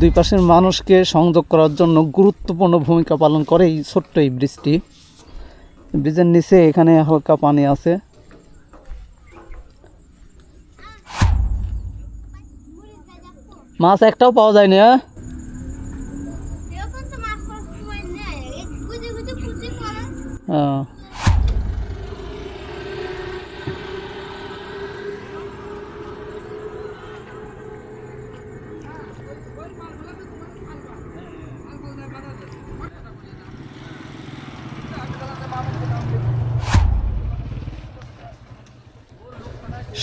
দুই পাশের মানুষকে সংযোগ করার জন্য গুরুত্বপূর্ণ ভূমিকা পালন করে এই ছোট্ট এই ব্রিজটি। ব্রিজের নিচে এখানে হালকা পানি আছে। মাছ একটাও পাওয়া যায়নি হ্যাঁ?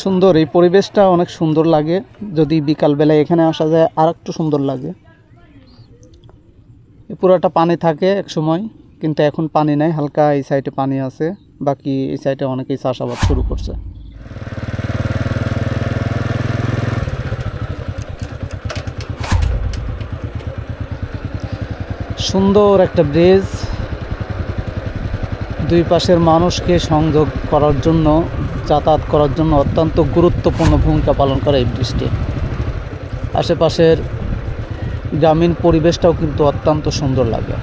সুন্দর, এই পরিবেশটা অনেক সুন্দর লাগে। যদি বিকালবেলায় এখানে আসা যায় আর একটু সুন্দর লাগে। পুরোটা পানি থাকে এক সময়, কিন্তু এখন পানি নাই, হালকা এই সাইডে পানি আছে। বাকি এই সাইডে অনেকেই চাষাবাদ শুরু করছে। সুন্দর একটা ব্রিজ। দুই পাশের মানুষকে সংযোগ করার জন্য যাতায়াত করার জন্য অত্যন্ত গুরুত্বপূর্ণ ভূমিকা পালন করে এই ব্রিজটি। আশেপাশের গ্রামীণ পরিবেশটাও কিন্তু অত্যন্ত সুন্দর লাগে।